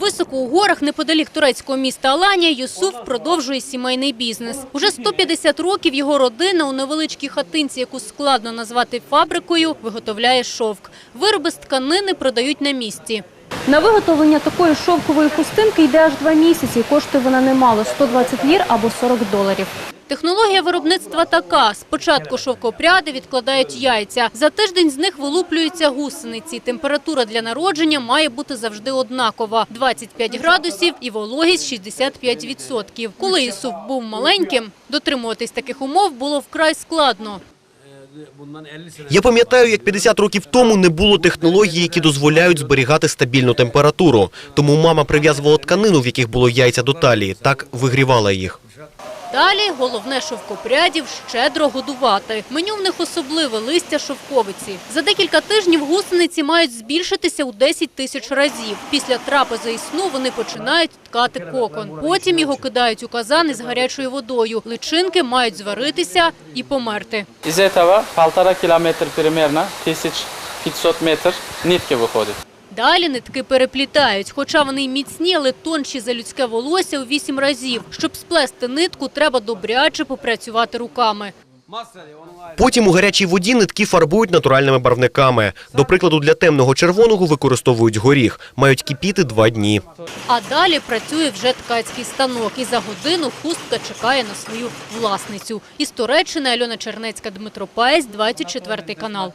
Високо у горах неподалік турецького міста Аланія Юсуф продовжує сімейний бізнес. Уже 150 років його родина у невеличкій хатинці, яку складно назвати фабрикою, виготовляє шовк. Вироби з тканини продають на місці. На виготовлення такої шовкової хустинки йде аж два місяці. Коштує вона немало – 120 лір або 40 доларів. Технологія виробництва така. Спочатку шовкопряди відкладають яйця. За тиждень з них вилуплюються гусениці. Температура для народження має бути завжди однакова – 25 градусів і вологість 65%. Коли Ісуф був маленьким, дотримуватись таких умов було вкрай складно. Я пам'ятаю, як 50 років тому не було технологій, які дозволяють зберігати стабільну температуру. Тому мама прив'язувала тканину, в яких було яйця до талії, так вигрівала їх. Далі головне шовкопрядів щедро годувати. Меню в них особливе – листя шовковиці. За декілька тижнів гусениці мають збільшитися у 10 тисяч разів. Після трапези і сну вони починають ткати кокон. Потім його кидають у казан із гарячою водою. Личинки мають зваритися і померти. Із этого полтора кілометр примерно, 1500 метр нитки виходить. Далі нитки переплітають. Хоча вони й міцні, але тонші за людське волосся у 8 разів. Щоб сплести нитку, треба добряче попрацювати руками. Потім у гарячій воді нитки фарбують натуральними барвниками. До прикладу, для темного червоного використовують горіх. Мають кипіти два дні. А далі працює вже ткацький станок. І за годину хустка чекає на свою власницю. Із Туреччини Альона Чернецька, Дмитро Паєць, 24 канал.